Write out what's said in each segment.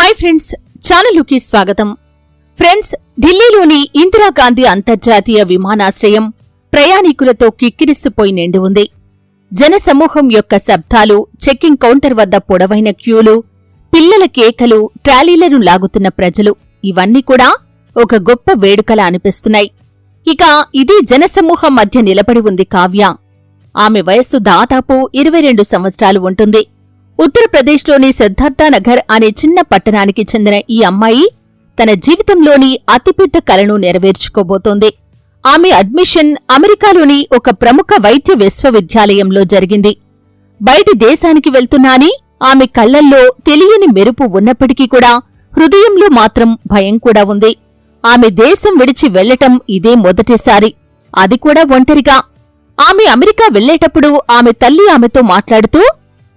Hi friends ఛానల్కి స్వాగతం. Friends ఢిల్లీలోని ఇందిరాగాంధీ అంతర్జాతీయ విమానాశ్రయం ప్రయాణికులతో కిక్కిరిసిపోయి నిండి ఉంది. జనసమూహం యొక్క శబ్దాలు చెక్కింగ్ కౌంటర్ వద్ద పొడవైన క్యూలు పిల్లల కేకలు ట్రాలీలను లాగుతున్న ప్రజలు ఇవన్నీ కూడా ఒక గొప్ప వేడుకలా అనిపిస్తున్నాయి. ఇక ఇది జనసమూహం మధ్య నిలబడి ఉంది కావ్య. ఆమె వయస్సు దాదాపు ఇరవై రెండు సంవత్సరాలు ఉంటుంది. ఉత్తరప్రదేశ్లోని సిద్ధార్థనగర్ అనే చిన్న పట్టణానికి చెందిన ఈ అమ్మాయి తన జీవితంలోని అతిపెద్ద కలను నెరవేర్చుకోబోతోంది. ఆమె అడ్మిషన్ అమెరికాలోని ఒక ప్రముఖ వైద్య విశ్వవిద్యాలయంలో జరిగింది. బయటి దేశానికి వెళ్తున్నాని ఆమె కళ్ళల్లో తెలియని మెరుపు ఉన్నప్పటికీ కూడా హృదయంలో మాత్రం భయం కూడా ఉంది. ఆమె దేశం విడిచి వెళ్ళటం ఇదే మొదటిసారి. అది కూడా ఒంటరిగా. ఆమె అమెరికా వెళ్ళేటప్పుడు ఆమె తల్లి ఆమెతో మాట్లాడుతూ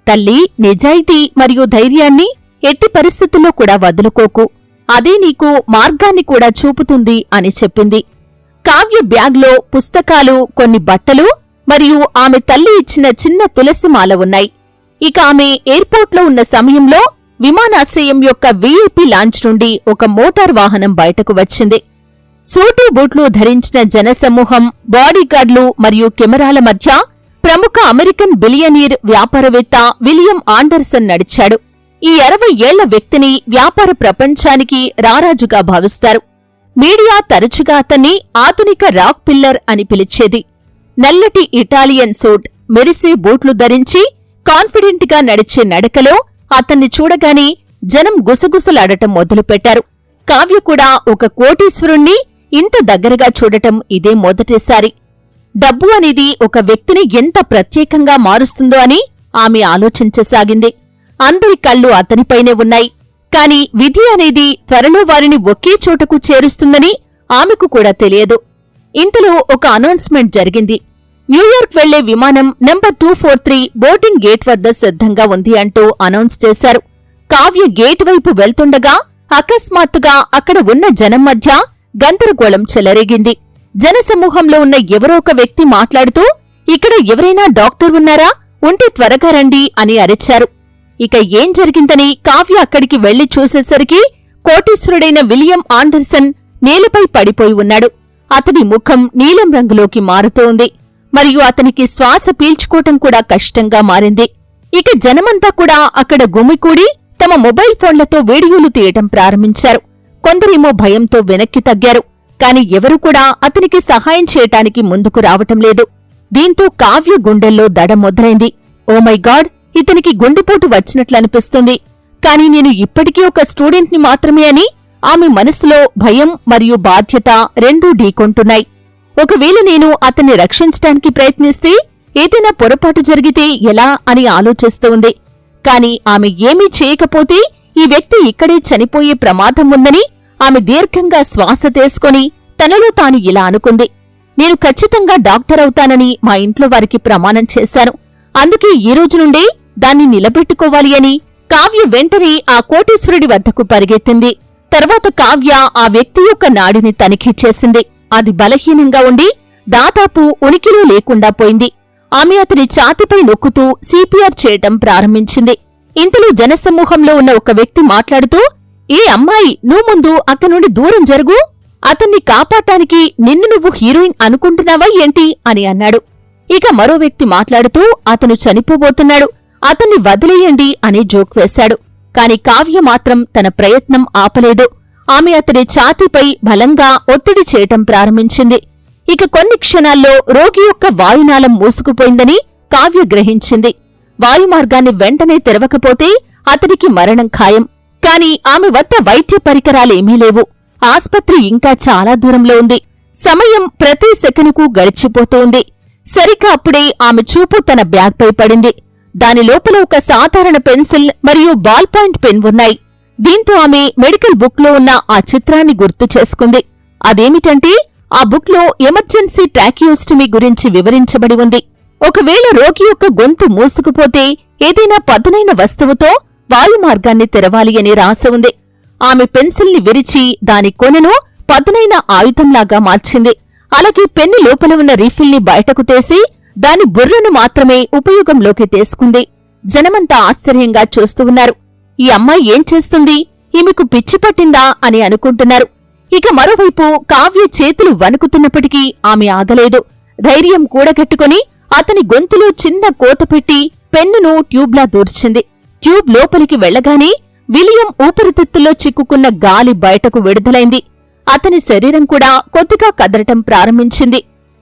తల్లి నిజాయితీ మరియు ధైర్యాన్ని ఎట్టి పరిస్థితుల్లో కూడా వదులుకోకు. అదే నీకు మార్గాన్ని కూడా చూపుతుంది అని చెప్పింది. కావ్య బ్యాగ్లో పుస్తకాలు కొన్ని బట్టలు మరియు ఆమె తల్లి ఇచ్చిన చిన్న తులసిమాల ఉన్నాయి. ఇక ఆమె ఎయిర్పోర్ట్లో ఉన్న సమయంలో విమానాశ్రయం యొక్క వీఐపీ లాంచ్ నుండి ఒక మోటార్ వాహనం బయటకు వచ్చింది. సూటు బూట్లు ధరించిన జనసమూహం బాడీగార్డ్లు మరియు కెమెరాల మధ్య ప్రముఖ అమెరికన్ బిలియనీర్ వ్యాపారవేత్త విలియం ఆండర్సన్ నడిచాడు. ఈ అరవై ఏళ్ళ వ్యక్తిని వ్యాపార ప్రపంచానికి రారాజుగా భావిస్తారు. మీడియా తరచుగా అతన్ని ఆధునిక రాక్ పిల్లర్ అని పిలిచేది. నల్లటి ఇటాలియన్ సూట్ మెరిసే బూట్లు ధరించి కాన్ఫిడెంట్గా నడిచే నడకలో అతన్ని చూడగానే జనం గుసగుసలాడటం మొదలుపెట్టారు. కావ్య కూడా ఒక కోటీశ్వరుణ్ణి ఇంత దగ్గరగా చూడటం ఇదే మొదటిసారి. డబ్బు అనేది ఒక వ్యక్తిని ఎంత ప్రత్యేకంగా మారుస్తుందో అని ఆమె ఆలోచించసాగింది అందరి కళ్ళు అతనిపైనే ఉన్నాయి. కాని విధి అనేది త్వరలో వారిని ఒకే చోటకు చేరుస్తుందని ఆమెకు కూడా తెలియదు. ఇంతలో ఒక అనౌన్స్మెంట్ జరిగింది. న్యూయార్క్ వెళ్ళే విమానం number two four three boarding gate వద్ద సిద్ధంగా ఉంది అంటూ అనౌన్స్ చేశారు. కావ్య గేట్ వైపు వెళ్తుండగా అకస్మాత్తుగా అక్కడ ఉన్న జనం మధ్య గందరగోళం చెలరేగింది. జనసమూహంలో ఉన్న ఎవరో ఒక వ్యక్తి మాట్లాడుతూ ఇక్కడ ఎవరైనా డాక్టర్ ఉన్నారా? ఉంటే త్వరగా రండి అని అరిచారు. ఇక ఏం జరిగిందని కావ్య అక్కడికి వెళ్ళి చూసేసరికి కోటీశ్వరుడైన విలియం ఆండర్సన్ నేలపై పడిపోయి ఉన్నాడు. అతని ముఖం నీలం రంగులోకి మారుతోంది. మరియు అతనికి శ్వాస పీల్చుకోవటం కూడా కష్టంగా మారింది. ఇక జనమంతా కూడా అక్కడ గుమికూడి తమ మొబైల్ ఫోన్లతో వీడియోలు తీయటం ప్రారంభించారు. కొందరేమో భయంతో వెనక్కి తగ్గారు. కాని ఎవరూ కూడా అతనికి సహాయం చేయటానికి ముందుకు రావటం లేదు. దీంతో కావ్య గుండెల్లో దడ మొదలైంది. ఓ మై గాడ్ ఇతనికి గుండెపోటు వచ్చినట్లనిపిస్తుంది కాని నేను ఇప్పటికీ ఒక స్టూడెంట్ని మాత్రమే అని ఆమె మనసులో భయం మరియు బాధ్యత రెండూ ఢీకొంటున్నాయి. ఒకవేళ నేను అతన్ని రక్షించటానికి ప్రయత్నిస్తే ఏదైనా పొరపాటు జరిగితే ఎలా అని ఆలోచిస్తూ ఉంది. కాని ఆమె ఏమీ చేయకపోతే ఈ వ్యక్తి ఇక్కడే చనిపోయే ప్రమాదం ఉందని ఆమె దీర్ఘంగా శ్వాస తీసుకొని తనలో తాను ఇలా అనుకుంది. నేను ఖచ్చితంగా డాక్టర్ అవుతానని మా ఇంట్లో వారికి ప్రమాణం చేశాను. అందుకే ఈ రోజు నుండే దాన్ని నిలబెట్టుకోవాలి అని కావ్య వెంటనే ఆ కోటేశ్వరుడి వద్దకు పరిగెత్తింది. తర్వాత కావ్య ఆ వ్యక్తి యొక్క నాడిని తనిఖీ చేసింది. అది బలహీనంగా ఉండి దాదాపు ఉనికిలో లేకుండా పోయింది. ఆమె అతని ఛాతిపై నొక్కుతూ సిపిఆర్ చేయటం ప్రారంభించింది. ఇంతలో జనసమూహంలో ఉన్న ఒక వ్యక్తి మాట్లాడుతూ ఏ అమ్మాయి నువ్వు ముందు అక్క నుండి దూరం జరుగు. అతన్ని కాపాడటానికి నిన్ను నువ్వు హీరోయిన్ అనుకుంటున్నావా ఏంటి అని అన్నాడు. ఇక మరో వ్యక్తి మాట్లాడుతూ అతను చనిపోబోతున్నాడు. అతన్ని వదిలేయండి అని జోక్ వేశాడు. కాని కావ్య మాత్రం తన ప్రయత్నం ఆపలేదు. ఆమె అతని ఛాతీపై బలంగా ఒత్తిడి చేయటం ప్రారంభించింది. ఇక కొన్ని క్షణాల్లో రోగి యొక్క వాయునాళం మూసుకుపోయిందని కావ్య గ్రహించింది. వాయుమార్గాన్ని వెంటనే తెరవకపోతే అతనికి మరణం ఖాయం. కాని ఆమె వద్ద వైద్య పరికరాలేమీ లేవు. ఆస్పత్రి ఇంకా చాలా దూరంలో ఉంది. సమయం ప్రతి సెకనుకు గడిచిపోతోంది. సరిగ్గా అప్పుడే ఆమె చూపు తన బ్యాగ్పై పడింది. దాని లోపల ఒక సాధారణ పెన్సిల్ మరియు బాల్ పాయింట్ పెన్ ఉన్నాయి. దీంతో ఆమె మెడికల్ బుక్లో ఉన్న ఆ చిత్రాన్ని గుర్తు చేసుకుంది. అదేమిటంటే ఆ బుక్లో ఎమర్జెన్సీ ట్రాకియోస్టమీ గురించి వివరించబడి ఉంది. ఒకవేళ రోగి యొక్క గొంతు మూసుకుపోతే ఏదైనా పదునైన వస్తువుతో వాయుమార్గాన్ని తెరవాలి అని రాసి ఉంది. ఆమె పెన్సిల్ని విరిచి దాని కొనను పదునైన ఆయుధంలాగా మార్చింది. అలాగే పెన్ను లోపల ఉన్న రీఫిల్ని బయటకు తీసి దాని బుర్రను మాత్రమే ఉపయోగంలోకి తీసుకుంది. జనమంతా ఆశ్చర్యంగా చూస్తూ ఉన్నారు. ఈ అమ్మాయి ఏం చేస్తుంది? ఈమెకు పిచ్చి పట్టిందా అని అనుకుంటున్నారు. ఇక మరోవైపు కావ్య చేతులు వణుకుతున్నప్పటికీ ఆమె ఆగలేదు. ధైర్యం కూడగట్టుకుని అతని గొంతులో చిన్న కోత పెట్టి పెన్నును ట్యూబ్లా దూర్చింది. ట్యూబ్ లోపలికి వెళ్ళగానే విలియం ఊపిరితిత్తుల్లో చిక్కుకున్న గాలి బయటకు విడుదలైంది. అతని శరీరం కూడా కొద్దిగా కదలటం ప్రారంభించింది.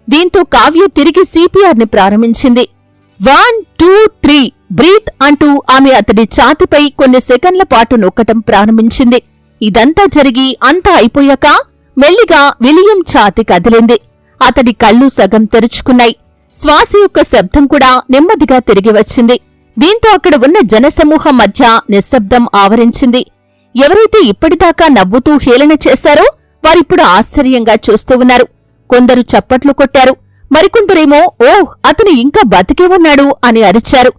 దీంతో కావ్య తిరిగి సిపిఆర్ని ప్రారంభించింది. వన్ టూ త్రీ బ్రీత్ అంటూ ఆమె అతడి ఛాతిపై కొన్ని సెకండ్ల పాటు నొక్కటం ప్రారంభించింది. ఇదంతా జరిగి అంతా అయిపోయాక మెల్లిగా విలియం ఛాతి కదిలింది. అతడి కళ్ళు సగం తెరుచుకున్నాయి. శ్వాస యొక్క శబ్దం కూడా నెమ్మదిగా తిరిగి వచ్చింది. దీంతో అక్కడ ఉన్న జనసమూహం మధ్య నిశ్శబ్దం ఆవరించింది. ఎవరైతే ఇప్పటిదాకా నవ్వుతూ హేళన చేశారో వారిప్పుడు ఆశ్చర్యంగా చూస్తూ ఉన్నారు. కొందరు చప్పట్లు కొట్టారు. మరికొందరేమో ఓ అతను ఇంకా బతికే ఉన్నాడు అని అరిచారు.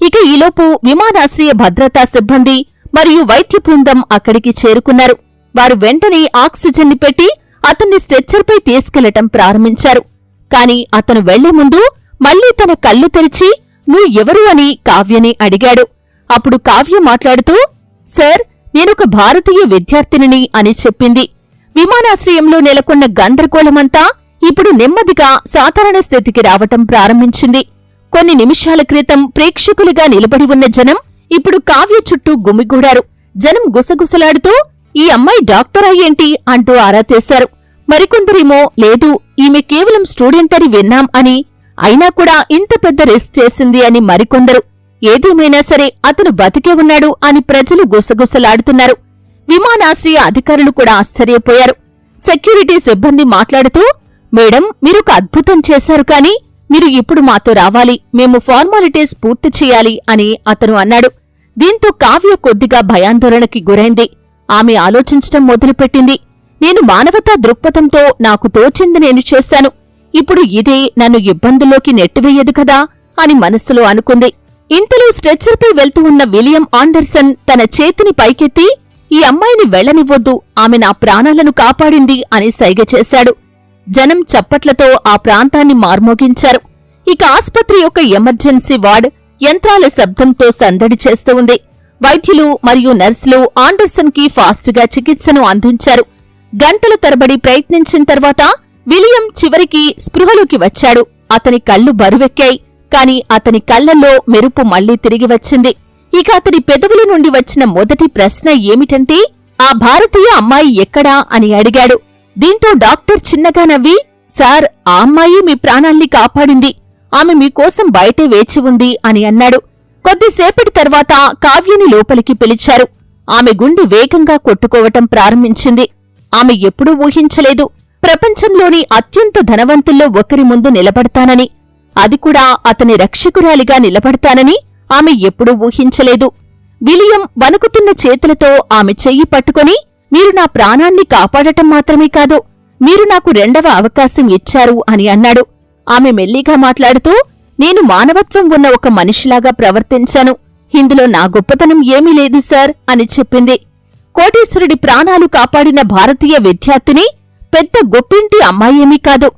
ఇక ఈలోపు విమానాశ్రయ భద్రతా సిబ్బంది మరియు వైద్య బృందం అక్కడికి చేరుకున్నారు. వారు వెంటనే ఆక్సిజన్ని పెట్టి అతన్ని స్ట్రెచ్చర్పై తీసుకెళ్ళటం ప్రారంభించారు. కాని అతను వెళ్ళే ముందు మళ్ళీ తన కళ్ళు తెరిచి నువ్వు ఎవరు అని కావ్యని అడిగాడు. అప్పుడు కావ్య మాట్లాడుతూ సార్ నేనొక భారతీయ విద్యార్థినిని అని చెప్పింది. విమానాశ్రయంలో నెలకొన్న గందరగోళమంతా ఇప్పుడు నెమ్మదిగా సాధారణ స్థితికి రావటం ప్రారంభించింది. కొన్ని నిమిషాల క్రితం ప్రేక్షకులుగా నిలబడి ఉన్న జనం ఇప్పుడు కావ్య చుట్టూ గుమిగూడారు. జనం గుసగుసలాడుతూ ఈ అమ్మాయి డాక్టర్ అయ్యేంటి? అంటూ ఆరా తీశారు. మరికొందరేమో లేదు ఈమె కేవలం స్టూడెంట్ అని విన్నాం అని అయినా కూడా ఇంత పెద్ద రిస్క్ చేసింది అని మరికొందరు. ఏదేమైనా సరే అతను బతికే ఉన్నాడు అని ప్రజలు గుసగుసలాడుతున్నారు. విమానాశ్రయ అధికారులు కూడా ఆశ్చర్యపోయారు. సెక్యూరిటీ సిబ్బంది మాట్లాడుతూ మేడం మీరొక అద్భుతం చేశారు కాని మీరు ఇప్పుడు మాతో రావాలి మేము ఫార్మాలిటీస్ పూర్తి చేయాలి అని అతను అన్నాడు. దీంతో కావ్య కొద్దిగా భయాందోళనకి గురైంది. ఆమె ఆలోచించటం మొదలుపెట్టింది. నేను మానవతా దృక్పథంతో నాకు తోచింది నేను చేశాను. ఇప్పుడు ఇదే నన్ను ఇబ్బందుల్లోకి నెట్టివేయదు కదా అని మనస్సులో అనుకుంది. ఇంతలో స్ట్రెచ్చర్పై వెళ్తూ ఉన్న విలియం ఆండర్సన్ తన చేతిని పైకెత్తి ఈ అమ్మాయిని వెళ్ళనివ్వొద్దు ఆమె నా ప్రాణాలను కాపాడింది అని సైగ చేశాడు. జనం చప్పట్లతో ఆ ప్రాంతాన్ని మార్మోగించారు. ఇక ఆస్పత్రి యొక్క ఎమర్జెన్సీ వార్డ్ యంత్రాల శబ్దంతో సందడి చేస్తూ ఉంది. వైద్యులు మరియు నర్సులు ఆండర్సన్కి ఫాస్ట్గా చికిత్సను అందించారు. గంటల తరబడి ప్రయత్నించిన తర్వాత విలియం చివరికి స్పృహలోకి వచ్చాడు. అతని కళ్ళు బరువెక్కాయి. కాని అతని కళ్ళల్లో మెరుపు మళ్ళీ తిరిగి వచ్చింది. ఇక అతని పెదవుల నుండి వచ్చిన మొదటి ప్రశ్న ఏమిటంటే ఆ భారతీయ అమ్మాయి ఎక్కడా అని అడిగాడు. దీంతో డాక్టర్ చిన్నగా నవ్వి సార్ ఆ అమ్మాయి మీ ప్రాణాల్ని కాపాడింది. ఆమె మీకోసం బయటే వేచి ఉంది అని అన్నాడు. కొద్దిసేపటి తర్వాత కావ్యని లోపలికి పిలిచారు. ఆమె గుండె వేగంగా కొట్టుకోవటం ప్రారంభించింది. ఆమె ఎప్పుడూ ఊహించలేదు. ప్రపంచంలోని అత్యంత ధనవంతుల్లో ఒకరి ముందు నిలబడతానని అది కూడా అతని రక్షకురాలిగా నిలబడతానని ఆమె ఎప్పుడూ ఊహించలేదు. విలియం వణుకుతున్న చేతులతో ఆమె చెయ్యి పట్టుకుని మీరు నా ప్రాణాన్ని కాపాడటం మాత్రమే కాదు మీరు నాకు రెండవ అవకాశం ఇచ్చారు అని అన్నాడు. ఆమె మెల్లిగా మాట్లాడుతూ నేను మానవత్వం ఉన్న ఒక మనిషిలాగా ప్రవర్తించాను. ఇందులో నా గొప్పతనం ఏమీ లేదు సార్ అని చెప్పింది. కోటేశ్వరుడి ప్రాణాలు కాపాడిన భారతీయ విద్యార్థిని పెద్ద గొప్పింటి అమ్మాయేమీ కాదు.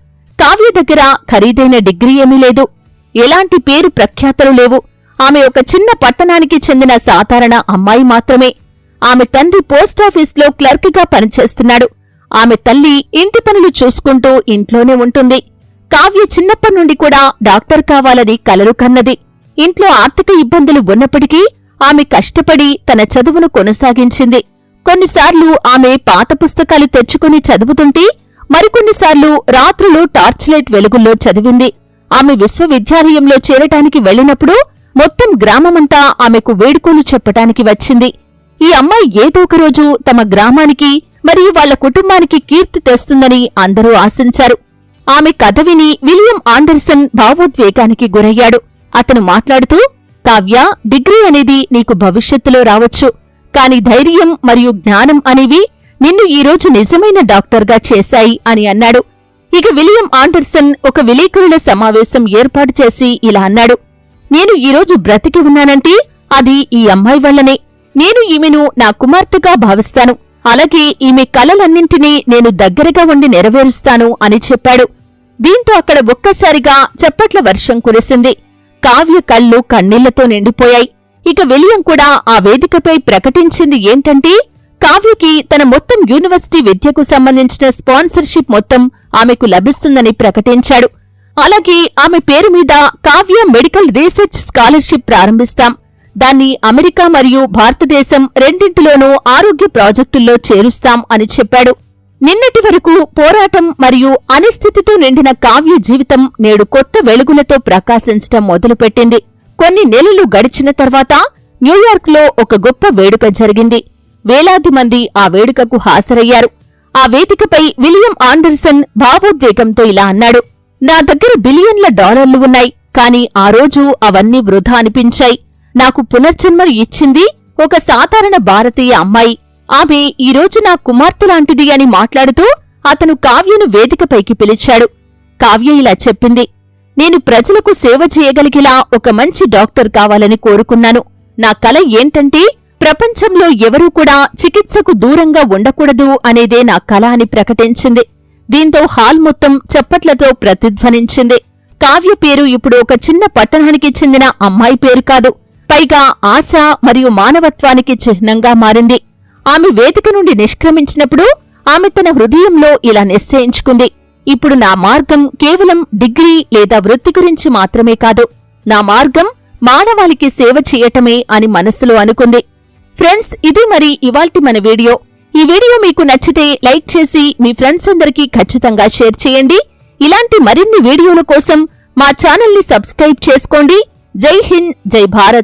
కావ్య దగ్గర ఖరీదైన డిగ్రీ ఏమీ లేదు. ఎలాంటి పేరు ప్రఖ్యాతలు లేవు. ఆమె ఒక చిన్న పట్టణానికి చెందిన సాధారణ అమ్మాయి మాత్రమే. ఆమె తండ్రి పోస్టాఫీస్లో క్లర్క్గా పనిచేస్తున్నాడు. ఆమె తల్లి ఇంటి పనులు చూసుకుంటూ ఇంట్లోనే ఉంటుంది. కావ్య చిన్నప్పటి నుండి కూడా డాక్టర్ కావాలని కలలు కన్నది. ఇంట్లో ఆర్థిక ఇబ్బందులు ఉన్నప్పటికీ ఆమె కష్టపడి తన చదువును కొనసాగించింది. కొన్నిసార్లు ఆమె పాత పుస్తకాలు తెచ్చుకుని చదువుతుంటే మరికొన్నిసార్లు రాత్రులు టార్చ్ లైట్ వెలుగుల్లో చదివింది. ఆమె విశ్వవిద్యాలయంలో చేరటానికి వెళ్ళినప్పుడు మొత్తం గ్రామమంతా ఆమెకు వేడుకోలు చెప్పటానికి వచ్చింది. ఈ అమ్మాయి ఏదో ఒక రోజు తమ గ్రామానికి మరియు వాళ్ళ కుటుంబానికి కీర్తి తెస్తుందని అందరూ ఆశించారు. ఆమె కథ విని విలియం ఆండర్సన్ భావోద్వేగానికి గురయ్యాడు. అతను మాట్లాడుతూ కావ్య డిగ్రీ అనేది నీకు భవిష్యత్తులో రావచ్చు. కాని ధైర్యం మరియు జ్ఞానం అనేవి నిన్ను ఈరోజు నిజమైన డాక్టర్గా చేశాయి అని అన్నాడు. ఇక విలియం ఆండర్సన్ ఒక విలేకరుల సమావేశం ఏర్పాటు చేసి ఇలా అన్నాడు. నేను ఈరోజు బ్రతికి ఉన్నానంటే అది ఈ అమ్మాయి వల్లనే. నేను ఈమెను నా కుమార్తెగా భావిస్తాను. అలాగే ఈమె కలలన్నింటినీ నేను దగ్గరగా ఉండి నెరవేరుస్తాను అని చెప్పాడు. దీంతో అక్కడ ఒక్కసారిగా చప్పట్ల వర్షం కురిసింది. కావ్య కళ్ళు కన్నీళ్ళతో నిండిపోయాయి. ఇక విలియం కూడా ఆ వేదికపై ప్రకటించింది ఏంటంటే కావ్యకి తన మొత్తం యూనివర్సిటీ విద్యకు సంబంధించిన స్పాన్సర్షిప్ మొత్తం ఆమెకు లభిస్తుందని ప్రకటించాడు. అలాగే ఆమె పేరు మీద కావ్య మెడికల్ రీసెర్చ్ స్కాలర్షిప్ ప్రారంభిస్తాం. దాన్ని అమెరికా మరియు భారతదేశం రెండింటిలోనూ ఆరోగ్య ప్రాజెక్టుల్లో చేరుస్తాం అని చెప్పాడు. నిన్నటి వరకు పోరాటం మరియు అనిస్థితితో నిండిన కావ్య జీవితం నేడు కొత్త వెలుగులతో ప్రకాశించటం మొదలుపెట్టింది. కొన్ని నెలలు గడిచిన తర్వాత న్యూయార్క్లో ఒక గొప్ప వేడుక జరిగింది. వేలాది మంది ఆ వేడుకకు హాజరయ్యారు. ఆ వేదికపై విలియం ఆండర్సన్ భావోద్వేగంతో ఇలా అన్నాడు నా దగ్గర బిలియన్ల డాలర్లు ఉన్నాయి కాని ఆ రోజు అవన్నీ వృధా అనిపించాయి. నాకు పునర్జన్మను ఇచ్చింది ఒక సాధారణ భారతీయ అమ్మాయి. ఆమె ఈరోజు నా కుమార్తె లాంటిది అని మాట్లాడుతూ అతను కావ్యను వేదికపైకి పిలిచాడు. కావ్య ఇలా చెప్పింది నేను ప్రజలకు సేవ చేయగలిగేలా ఒక మంచి డాక్టర్ కావాలని కోరుకున్నాను. నా కల ఏంటంటే ప్రపంచంలో ఎవరూ కూడా చికిత్సకు దూరంగా ఉండకూడదు అనేదే నా కల అని ప్రకటించింది. దీంతో హాల్ మొత్తం చప్పట్లతో ప్రతిధ్వనించింది. కావ్య పేరు ఇప్పుడు ఒక చిన్న పట్టణానికి చెందిన అమ్మాయి పేరు కాదు. పైగా ఆశ మరియు మానవత్వానికి చిహ్నంగా మారింది. ఆమె వేదిక నుండి నిష్క్రమించినప్పుడు ఆమె తన హృదయంలో ఇలా నిశ్చయించుకుంది. ఇప్పుడు నా మార్గం కేవలం డిగ్రీ లేదా వృత్తి గురించి మాత్రమే కాదు. నా మార్గం మానవాళికి సేవ చేయటమే అని మనస్సులో అనుకుంది. ఫ్రెండ్స్ ఇది మరి ఇవాల్టి మన వీడియో. ఈ వీడియో మీకు నచ్చితే లైక్ చేసి మీ ఫ్రెండ్స్ అందరికీ ఖచ్చితంగా షేర్ చేయండి. ఇలాంటి మరిన్ని వీడియోల కోసం మా ఛానల్ని సబ్స్క్రైబ్ చేసుకోండి. జై హింద్ జై భారత్.